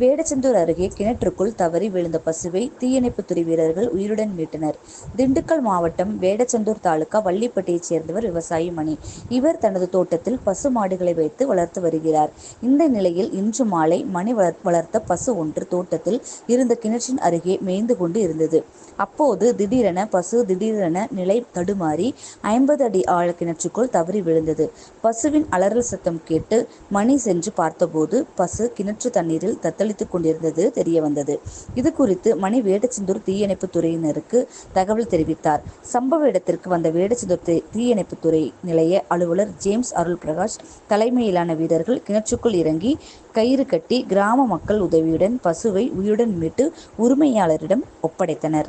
வேடச்சந்தூர் அருகே கிணற்றுக்குள் தவறி விழுந்த பசுவை தீயணைப்புத்துறை வீரர்கள் உயிருடன் மீட்டனர். திண்டுக்கல் மாவட்டம் வேடச்சந்தூர் தாலுகா வள்ளிப்பட்டியைச் சேர்ந்தவர் விவசாயி மணி. இவர் தனது தோட்டத்தில் பசு மாடுகளை வைத்து வளர்த்து வருகிறார். இந்த நிலையில் இன்று மாலை மணி வளர்த்த பசு ஒன்று தோட்டத்தில் இருந்த கிணற்றின் அருகே மேய்ந்து கொண்டு இருந்தது. அப்போது திடீரென பசு திடீரென நிலை தடுமாறி ஐம்பது அடி ஆழ கிணற்றுக்குள் தவறி விழுந்தது. பசுவின் அலறல் சத்தம் கேட்டு மணி சென்று பார்த்தபோது பசு கிணற்று தண்ணீரில் தத்தளித்துக் கொண்டிருந்தது தெரிய வந்தது இது குறித்து மணி வேடச்செந்தூர் தீயணைப்பு துறையினருக்கு தகவல் தெரிவித்தார். சம்பவ இடத்திற்கு வந்த வேடச்செந்தூர் தீயணைப்பு துறை நிலைய அலுவலர் ஜேம்ஸ் அருள் பிரகாஷ் தலைமையிலான வீரர்கள் கிணற்றுக்குள் இறங்கி கயிறு கட்டி கிராம மக்கள் உதவியுடன் பசுவை உயிருடன் மீட்டு உரிமையாளரிடம் ஒப்படைத்தனர்.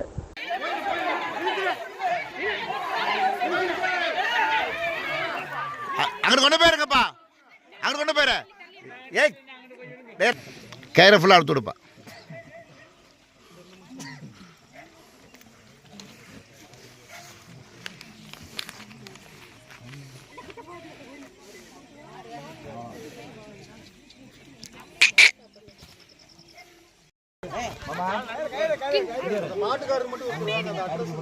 அ- அங்கிட்டு கொண்டு போயிருங்கப்பா அங்கிட்டு கொண்டு போயிரு ஏய் கயிறை ஃபுல்லாக அழுத்து மாட்டுக்காரர் மட்டும்